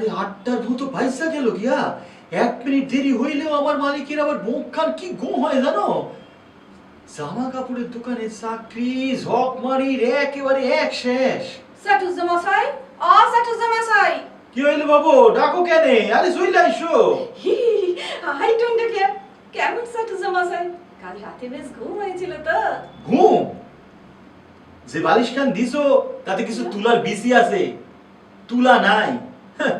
আরে আটটার ভূত পয়সা গেল গিয়া। এক মিনিট দেরি হইলেও আমার মালিকের আবার মুখ খান কি গো হয় জানো? জামা কাপড়ের দোকানে চাকরি ঝক মারির একেবারে এক শেষ। চাটুজ্জামশাই অ চাটুজ্জামশাই কি হইল বাবু? ডাকো কেনে? আরে আইসো। কেমন কাল রাতে বেশ ঘুম হয়েছিল তো। ঘুম? যে বালিশ খান দিছো তাতে কিছু তুলার বিসি আছে। তুলা নাই। হ্যাঁ,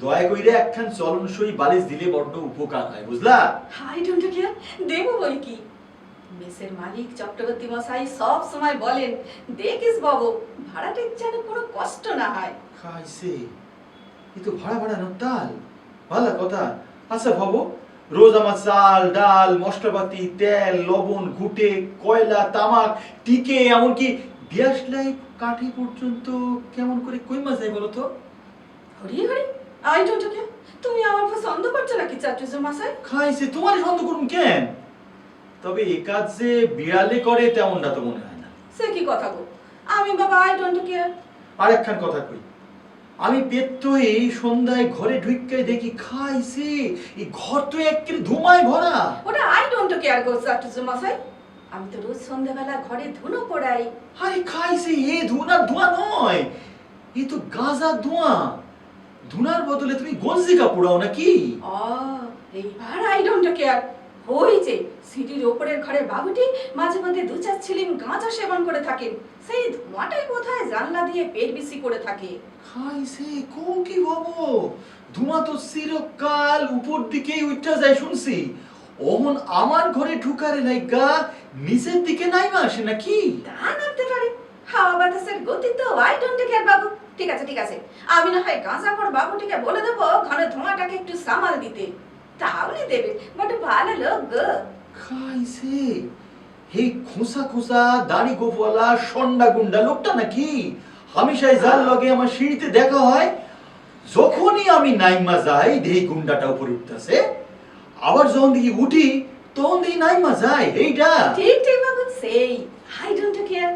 দয়া কইরে একখান চলনসই বালিশ দিলে বড্ড উপকার হয় বুঝলা? আই ডোন্ট কেয়ার দেবো বই কি? মেসের মালিক চক্রবর্তী মশাই সব সময় বলেন দেখিস বাবু ভাড়াটের যেন কোনো কষ্ট না হয়। খাইছে এ তো ভাড়া ভাড়ানোর তাল ভালো কথা। আচ্ছা ভাবো রোজ আমার চাল ডাল মশলাপাতি তেল লবণ ঘুটে কয়লা তামাক টিকে এমনকি গ্যাস লাইট কাঠি পর্যন্ত কেমন করে কইমা যায় বলো তো? হরি হরি আই ডোন্ট তুমি আমার সন্দেহ করছ নাকি চাটুজ্জামশাই খাইছে তোমার সন্দেহ করুন কেন? তবে এ কাজ যে বিড়ালে করে তেমনটা তো মনে হয় না। সে কি কথা গো? আমি বাবা আই ডোন্ট কেয়ার আর একখান কথা কই। আমি পেত্তই সন্ধ্যায় ঘরে ঢুইকাই দেখি খাইছে এই ঘর তো একেবারে ধুমায় ভরা। ওটা আই ডোন্ট কেয়ার গো চাটুজ্জামশাই আমি তো রোজ সন্ধ্যাবেলা ঘরে ধুনো পড়াই। আরে খাইছে এ ধুনার ধোঁয়া নয় এ তো গাঁজা ধোঁয়া। ধুনার বদলে তুমি গঞ্জিকা পোড়াও নাকি? ও এইবার আই ডোন্ট কেয়ার ওই যে সিটির ওপরের ঘরের বাবুটি মাঝে মধ্যে দু চার ছিলিম গাঁজা সেবন করে থাকেন সেই ধোঁয়াটাই বোধহয় জানলা দিয়ে পেট বেশি করে থাকে। খাই সে কো কি ভাবো? ধোঁয়া তো চিরকাল উপর দিকেই উঠা যায় শুনছি। ওমন আমার ঘরে ঢুকারে লাইগা নিচের দিকে নাই আসে নাকি? তা নামতে পারে। হাওয়া বাতাসের গতি তো আই ডোন্ট কেয়ার বাবু। ঠিক আছে ঠিক আছে। আমি না হয় গাঁজা পর বাবুটিকে বলে দেবো ঘরে ধোঁয়াটাকে একটু সামাল দিতে। তাহলে দেবে বট ভালো লোক গো। খাইছে। এই খোসা খোসা দাড়ি গোফওয়ালা সন্ডা গুন্ডা লোকটা নাকি? হামেশাই যার লগে আমার সিঁড়িতে দেখা হয় যখনই আমি নাইমা যাই দেই গুন্ডাটা উপরে উঠতেছে আবার যখন দেখি উঠি তখন দেখি নাইমা যায় এইটা। ঠিক ঠিক বাবু সেই। আই ডোন্ট কেয়ার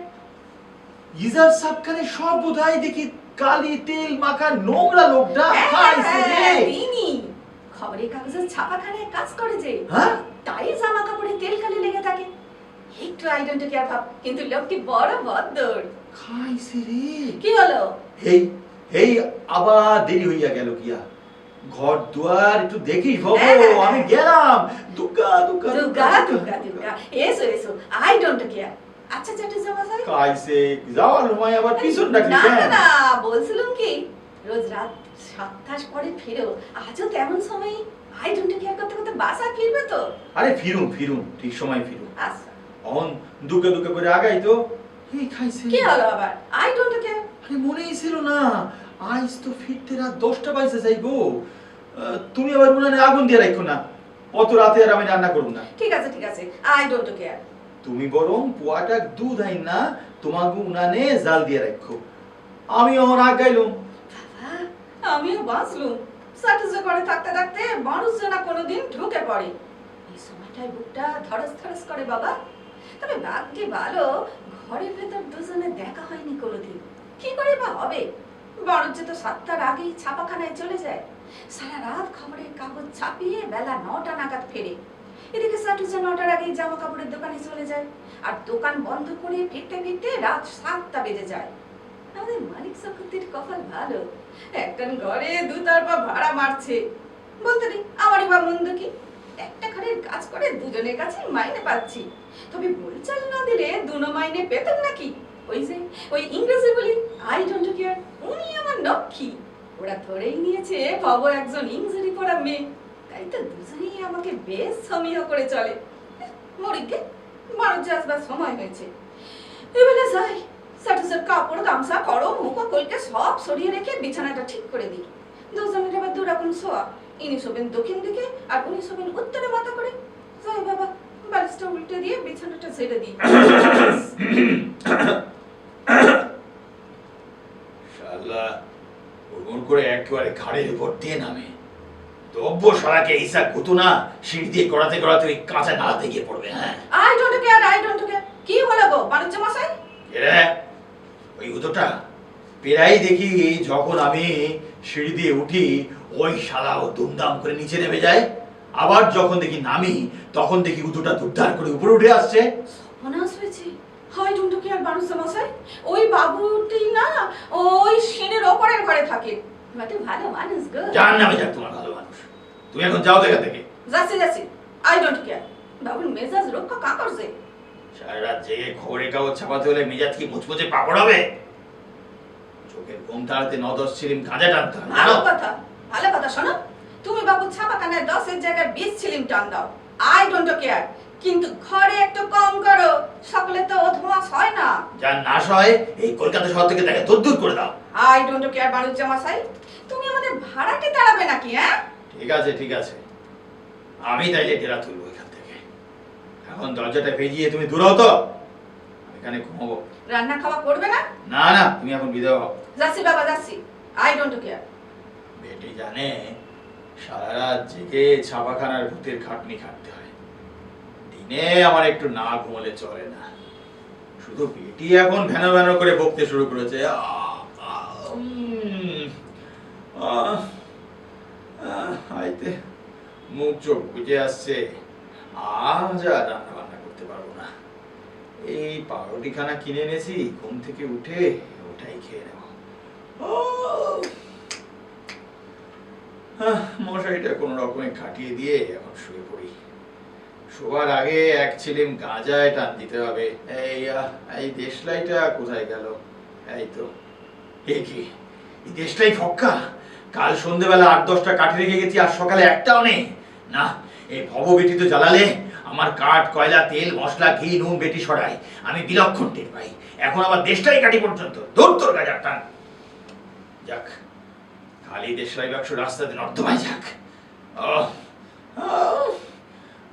ইজার সাবখানে সব বোধহয় দেখি কালি তেল মাখা নোংরা লোকটা খাইছে রে তিনি খবরের কাগজের ছাপাখানায় কাজ করে যে। হ্যাঁ? তাই জামা কাপড়ে তেল কালি লেগে থাকে। একটু আই ডোন্ট কেয়ার ভাব কিন্তু লোকটি বড় বদ্দর খাইছে রে। কি হলো? এই এই আবার দেরি হইয়া গেল কিয়া ঘর দুয়ার একটু দেখিস বাবু হ্যাঁ। আমি গেলাম। দুগা দুগা দুর্গা দুর্গা দুর্গা এসো এসো আই ডোন্ট কেয়ার। আচ্ছা চাটু যাওয়ার সময় আবার পিছন ডাকলি না না বলছিলাম কি রোজ রাত সাতটার পরে ফিরো। আজও তেমন সময় আই ডোন্ট কেয়ার করতে করতে বাসা ফিরবে তো? আরে ফিরুন ফিরুন ঠিক সময় ফিরুন আচ্ছা। অন দুকা দুকা করে আগাই তো। এই খাইছে। কি হলো আবার? আই ডোন্ট কেয়ার আরে মনেই ছিল না। আজ তো ফিরতে রাত দশটা বাজে যাইবো তুমি আবার উনানে আগুন দিয়ে রাখো না। অত রাতে আর আমি রান্না করব না। ঠিক আছে ঠিক আছে। আই ডোন্ট কেয়ার তুমি বরং পোয়াটা দুধ আইন না তোমাকে উনানে জাল দিয়ে রাখো। আমি আমার আগাইলুম বাবা, আমিও বাঁচলুম। সাটুজে করে থাকতে থাকতে মানুষ যেন কোনোদিন ঢুকে পড়ে। এই সময়টায় বুকটা ধরস ধরস করে বাবা। তবে ভাগ্যে ভালো, ঘরের ভেতর দুজনে দেখা হয়নি কোনোদিন। কি করে বা হবে? বরঞ্চ তো সাতটার আগেই ছাপাখানায় চলে যায়। সারা রাত খবরের কাগজ ছাপিয়ে বেলা নটা নাগাদ ফেরে। এদিকে সাটুজে নটার আগেই জামা কাপড়ের দোকানে চলে যায়। আর দোকান বন্ধ করে ফিরতে ফিরতে রাত সাতটা বেজে যায়। আমাদের মালিক চক্রবর্তীর কপাল ভালো। একখান ঘরে দু তারপর ভাড়া মারছে। বলতে নেই, আমারই বা মন্দ কি? একটা ঘরের কাজ করে দুজনের কাছে মাইনে পাচ্ছি। তবে বলচাল না দিলে দুনো মাইনে পেতাম নাকি? ওই যে, ওই ইংরেজি বলি আই ডোন্ট কেয়ার উনি আমার লক্ষ্মী ওরা ধরেই নিয়েছে, পাবো একজন ইংরেজি পড়া মেয়ে। তো দুজনেই আমাকে বেশ সমীহ করে চলে। মরিকে মারুজ আসবার সময় হয়েছে। এবেলা যাই, সাটুসের কাপড়, গামছা করো মুখ, কলকে সব সরিয়ে রেখে বিছানাটা ঠিক করে দিই। দুজনের আবার দু রকম শোয়া। ইনি শোবেন দক্ষিণ দিকে আর উনি শোবেন উত্তরে মাথা করে। যাই বাবা বালিশটা উল্টে দিয়ে বিছানাটা ছেড়ে দিই। শালা ওরকম করে একেবারে ঘাড়ের উপর দিয়ে নামে। দ্রব্য সারাকে ইসা গুতো না সিঁড়ি দিয়ে করাতে করাতে ওই কাঁচা নালাতে গিয়ে পড়বে হ্যাঁ? I don't care I don't care. কি হলো গো বাণিজ্য মশাই? এরে ওই উদোটা? প্রায় দেখি যখন আমি সিঁড়ি দিয়ে উঠি ওই শালাও দুমদাম করে নিচে নেমে যায়। আবার যখন দেখি নামি তখন দেখি উদুটা দুর্ধার করে উপরে উঠে আসছে। অনাস হয়েছে। হয় টুনটু কি আর বানুসা মশাই। ওই বাবুটি না ওই সেনের ওপরের ঘরে থাকে। ভালো মানুষ গো। যার নামে যাক তোমার ভালো মানুষ। তুমি এখন যাও দেখা থেকে যাচ্ছি যাচ্ছি। I don't care. বাবুর মেজাজ রক্ষা কা করছে? সারা রাত জেগে খবরের কাগজ ছাপাতে হলে মেজাজ কি মুচমুচে পাপড় হবে? চোখের ঘুম তাড়াতে ন দশ ছিলিম গাঁজা টানতে হয় ভালো কথা ভালো কথা শোনো। তুমি বাবু ছাপা দশের জায়গায় বিশ ছিলিম টান দাও। I don't care. কিন্তু ঘরে একটু কম করো। সকলে তো অধমাস হয় না। যার নাশ হয় এই কলকাতা শহর থেকে তাকে দূর দূর করে দাও। আই ডোন্ট কেয়ার জামাসাই তুমি আমাদের ভাড়াটি তাড়াবে নাকি হ্যাঁ? ঠিক আছে ঠিক আছে। আমি তাইলে ডেরা তুলবো এখান থেকে। এখন দরজাটা ভেজিয়ে তুমি দূর হতো এখানে ঘুমাবো। রান্না খাওয়া করবে না? না না তুমি এখন বিদায় হও। যাচ্ছি বাবা যাচ্ছি। I don't care. বেটি জানে সারা রাত জেগে ছাপাখানার ভূতের খাটনি খাটতে হয়। দিনে আমার একটু না ঘুমলে চলে না। শুধু বেটি এখন ভ্যানো ভ্যানো করে বকতে শুরু করেছে। আহ, মুখ চোখ বুঝে আসছে। আজ আর রান্না বান্না করতে পারব না। এই পাউরুটিখানা কিনে এনেছি ঘুম থেকে উঠে ওটাই খেয়ে নেব। মশারিটা কোনো রকমে কাটিয়ে দিয়ে এখন শুয়ে পড়ি। শোয়ার আগে এক ছিলিম গাঁজায় টান দিতে হবে। এই এই দেশলাইটা কোথায় গেল? এই তো এ কি? এই দেশলাই ফক্কা? কাল সন্ধেবেলা আট দশটা কাঠি রেখে গেছি, আর সকালে একটাও নেই। না, এই ভব বেটি তো জ্বালালে আমার কাঠ, কয়লা, তেল, মশলা, ঘি, নুন, বেটি সরাই আমি বিলক্ষণ টের পাই। এখন আমার দেশটাই কাটি পর্যন্ত। দৌড় তোর গাজার টান। যাক খালি দেশলাই বাক্স রাস্তাতে নর্দমায় যাক।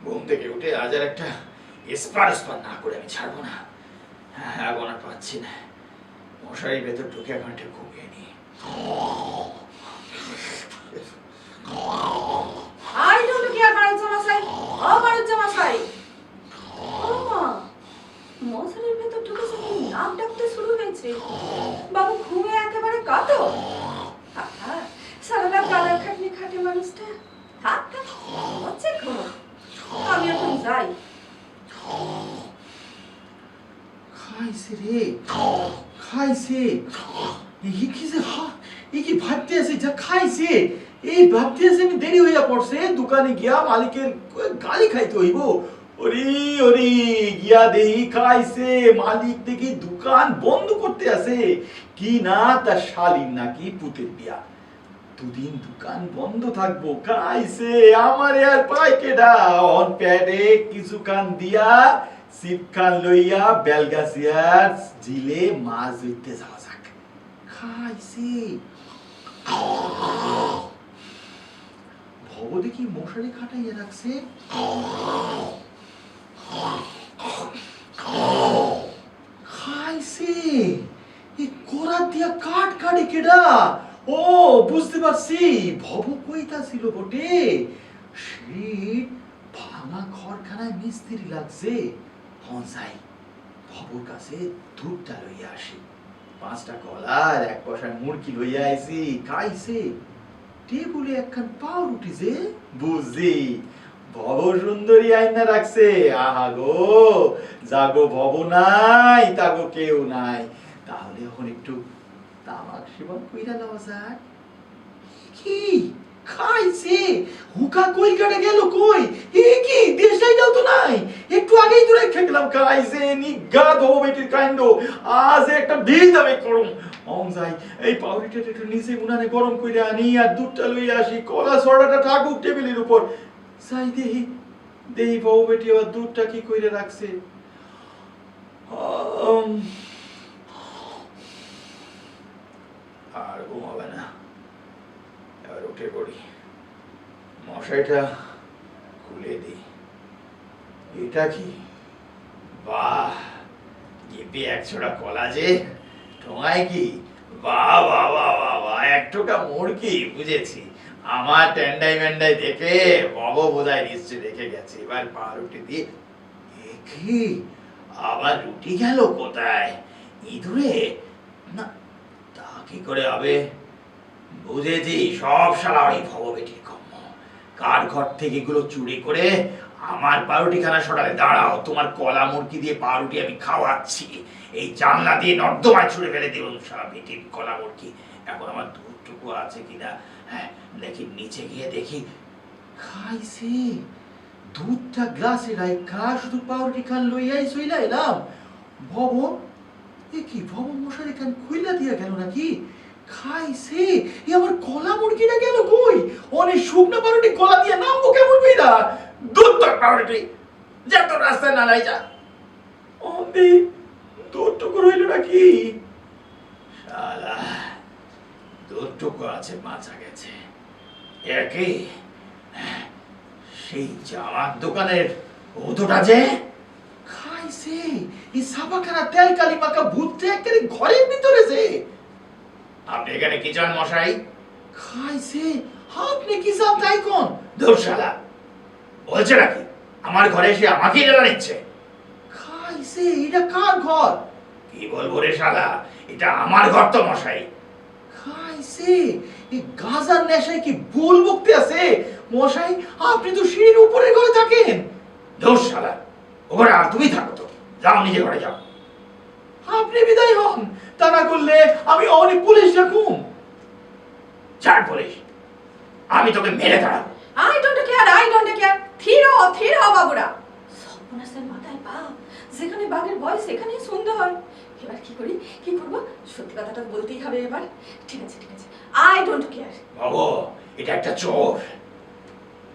ঘুম থেকে উঠে আজ আর একটা এসপার এসপার না করে আমি ছাড়বো না। হ্যাঁ এখন আর পাচ্ছি না। মশারির ভেতর ঢুকে এখন ঘুমিয়ে নি আই ডোন্ট কেয়ার বাড়ির জামাসাই ও বাড়ির জামাসাই ও মা মশারির ভেতর ঢুকে যখন নাক ডাকতে শুরু হয়েছে। বাবু ঘুমে একেবারে কাতো আহা, সারা রাত গালার খাটনি খাটে মানুষটা। থাক থাক হচ্ছে ঘুমো। আমি এখন যাই। খাইছে রে খাইছে। কি যে হা কি ভাবতে আছে? যা খাইছে। এই আমি দেরি হইয়া পড়ছে দোকানে গিয়া মালিকের গালি খাইতে হইব। ওরে ওরে, গিয়া দেহি খাইছে, মালিক দেখি দোকান বন্ধ করতে আছে। কি না, তার শালীর নাকি পুতের বিয়া। দুদিন দোকান বন্ধ থাকব, খাইছে, আমারে আর পাই কেডা অন প্যাডে কিছু কান দিয়া সিপ খান লইয়া বেলগাছিয়ার জিলে মাছ ধরতে যাওয়া যাক। খাইছে। দেখি মশারি খাটাইয়া রাখছে। খাইছে। কোরা দিয়া কাট কেডা ও, বুঝতে পারছি। ভব কইতা ছিল বটে ভাঙা মিস্ত্রি লাগছে। হন যাই, ভবর কাছে দুধটা লইয়া আসি। পাঁচটা কলা আর এক পয়সার মুরগি লইয়া খাইছে। টেবুলে একখান পাউরুটি যে? বুঝি। ভব সুন্দরী আইনা রাখছে। আহা গো, জাগো ভব নাই, তাগো কেউ নাই। তাহলে এখন একটু তামাক সেবন কইরা লওয়া যাক। কি? খাইছে। হুকা কই কাটা গেল কই? এ কি দেশটাই দাও তো নাই। একটু আগেই তো রেখে গেলাম খাইছে নিগা দো বেটির কাণ্ড। আজ একটা দিন যাবে করুম। অং যাই এই পাউরিটা একটু নিচে উনানে গরম কইরা আনি আর দুধটা লইয়া আসি। কলা সরাটা ঠাকুর টেবিলের উপর। যাই দেহি দেহি বউ বেটি আবার দুধটা কি কইরা রাখছে। আম, আর এবার উঠে পড়ি। মশাইটা খুলে দিই। এটা কি? বাহ! গিপি এক ছোড়া কলা যে। ঠোঙায় কি? বাহ বাহ বাহ বাহ বাহ, এক মুরগি, বুঝেছি। আমার টেন্ডাই মেন্ডাই দেখে বব বোধহয় নিশ্চয় রেখে গেছে। এবার পাউরুটি দিয়ে, এ কি? আবার রুটি গেল কোথায়? ইঁদুরে? না, তা কি করে হবে? বুঝেছি? সব শালা ওই ভববেটির কর্ম। কার ঘর থেকে এগুলো চুরি করে আমার পাউরুটিখানা সরালে? দাঁড়াও, তোমার কলা মুরগি দিয়ে পাউরুটি আমি খাওয়াচ্ছি। এই জানলা দিয়ে নর্দমায় ছুড়ে ফেলে দেবো সারা বেটির কলা মুরগি। এখন আমার দুধটুকু আছে কিনা? হ্যাঁ দেখি, নিচে গিয়ে দেখি। খাইছে। দুধটা গ্লাসে রাইখা, শুধু পাউরুটি খান লইয়াই সইলা এলাম। ভবন? এ কি, ভবন মশারি খান খুইলা দিয়া গেল নাকি? খাইছে? এ আমার কলা মুরগিটা গেল কই? কলা দিয়ে নামবো কেমন রাস্তায় না যা। অন্দি নাকি? শালা দুধটুকু আছে, বাঁচা গেছে। একই সেই জামার দোকানের ওদোটা যে? খাইছে। এই সাবাখানা তেল কালি মাখা ভূতটা একেবারে ঘরের ভিতরে যে। আপনি এখানে কি চান, মশাই? খাইছে। আপনি কি চান তাই কোন দোরশালা বলছে নাকি, আমার ঘরে এসে আমাকেই জ্বালা নিচ্ছে। খাইছে, এটা কার ঘর? কি বলব রে শালা, এটা আমার ঘর তো, মশাই। খাইছে, এই গাজার নেশায় কি ভুল বকতে আছে? মশাই, আপনি তো সিঁড়ির উপরে ঘরে থাকেন। দোষ শালা আর তুমি থাকো তো। যাও নিজে ঘরে যাও। আপনি বিদায় হন। তা না করলে আমি অনেক পুলিশ ডাকুম। ছাড় পুলিশ আমি তোকে মেরে দাঁড়াবো I don't care I don't care. থির হও থির হও বাবুরা সর্বনাশের মাথায় পা। যেখানে বাঘের ভয় সেখানেই সন্ধ্যা হয়। এবার কি করি কি করব? সত্যি কথাটা বলতেই হবে এবার। ঠিক আছে ঠিক আছে। I don't care. বাবু এটা একটা চোর।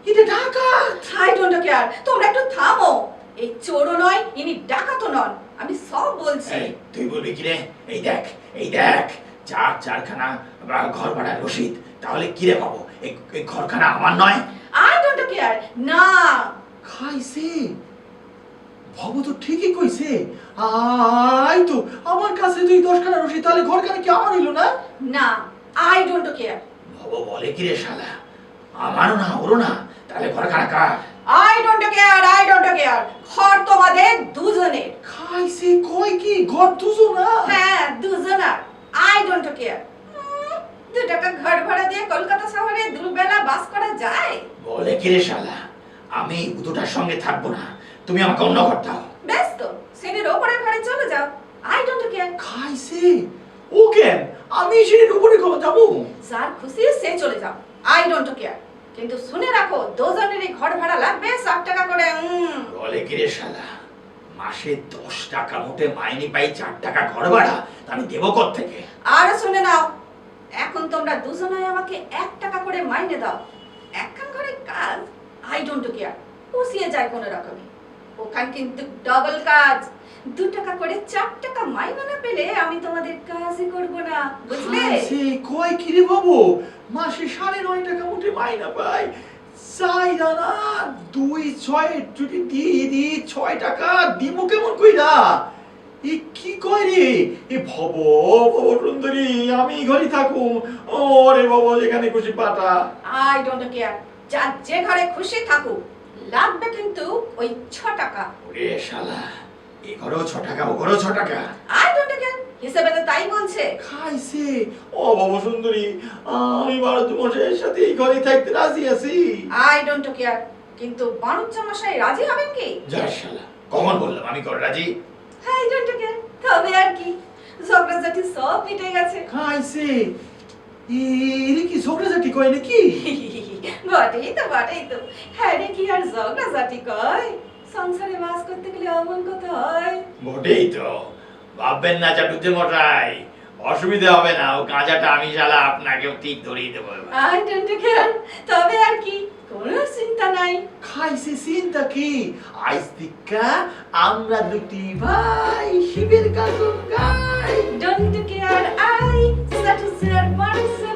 এটা ডাকাত। I don't care. তোমরা একটু থামো। এই চোরও নয় ইনি ডাকাতও নন। আমি সব বলছি। তুই বলবি কি রে? এই দেখ এই দেখ চার চারখানা ঘর ভাড়ার রসিদ তাহলে কি রে বাবু এই এই ঘরখানা আমার নয়? I don't care. না। খাইছে। বাবু তো ঠিকই কইছে। আই তো আমার কাছে তুই দশখানা রসিদ তাহলে ঘরখানা কি আমার হইল না? না আই ডোন্ট কেয়ার। বাবু বলে কি রে শালা? আমারও না ওরও না তাহলে ঘরখানা কার? I don't care I don't care ঘর তোমাদের দুজনের। খাইছে কই কি? ঘর দুজো না হ্যাঁ দুজনার। আই ডোন্ট কেয়ার দু টাকা ঘর ভাড়া দিয়ে কলকাতা শহরে দুবেলা বাস করা যায়? বলে কি রে শালা? আমি দুটার সঙ্গে থাকব না। তুমি আমাকে অন্য ঘর দাও। ব্যাস তো শ্রেণির ওপরের ঘরে চলে যাও। আই ডোন্ট কেয়ার খাইছে ও কেন? আমি সিঁড়ির উপরে কবে যাব? যার খুশি সে চলে যাও। আই ডোন্ট কেয়ার কিন্তু শুনে রাখো দুজনেরই ঘর ভাড়া লাগবে ষাট টাকা করে বলে কি রে শালা? মাসে দশ টাকা মোটে মাইনে পাই চার টাকা ঘর ভাড়া আমি দেবো থেকে আর শুনে নাও এখন তোমরা দুজনাই আমাকে এক টাকা করে মাইনে দাও। একখান ঘরে কাজ আই ডোন্ট কেয়ার পুষিয়ে যায় কোনো রকমে। ওখান কিন্তু ডবল কাজ। দু টাকা করে চার টাকা মাইনে পেলে আমি তোমাদের কাজই করব না বুঝলে? খাইছে কয় কি রে বাবু? মাসে সাড়ে নয় টাকা মোটে মাইনা পাই চাই দানা দুই ছয় যদি দি দি ছয় টাকা দিব কেমন কইরা? এ কি কয় রে? এ ভব ভব সুন্দরী আমি ঘরে থাকুম ওরে বাবা যেখানে খুশি পাটা। আই ডোন্ট কেয়ার যা যে ঘরে খুশি থাকুক লাগবে কিন্তু ওই ছ টাকা। ওরে শালা। এ ছ টাকা ও ছ টাকা আই ডোন্ট কেয়ার হিসেবে তো তাই বলছে। খাইছে। ও বাবা সুন্দরী আমি ভারত মশাইয়ের সাথে এই ঘরে থাকতে রাজি আছি। আই ডোন্ট কেয়ার কিন্তু বাণিজ্য মশাই রাজি হবেন কি? যা শালা কখন বললাম আমি ঘর রাজি? আই ডোন্ট কেয়ার তবে আর কি। ঝগড়াঝাটি সব মিটে গেছে। খাইছে। এরে কি ঝগড়াঝাটি কয় নাকি? বটেই তো বটেই তো। হ্যাঁ রে কি আর ঝগড়াঝাটি কয়? সংসারে বাস করতে গেলে অমন কথা হয়। বটেই তো। ভাববেন না চাটুতে মশাই অসুবিধা হবে না ও গাঁজাটা আমি শালা আপনাকে ঠিক ধরিয়ে দেবো এবার। আই ডোন্ট তবে আর কি কোনো চিন্তা নাই। খাইছে চিন্তা কি? আইস দিকা আমরা দুটি ভাই শিবের গাজন গাই। ডোন্ট কেয়ার আই সাটুসের মানুষে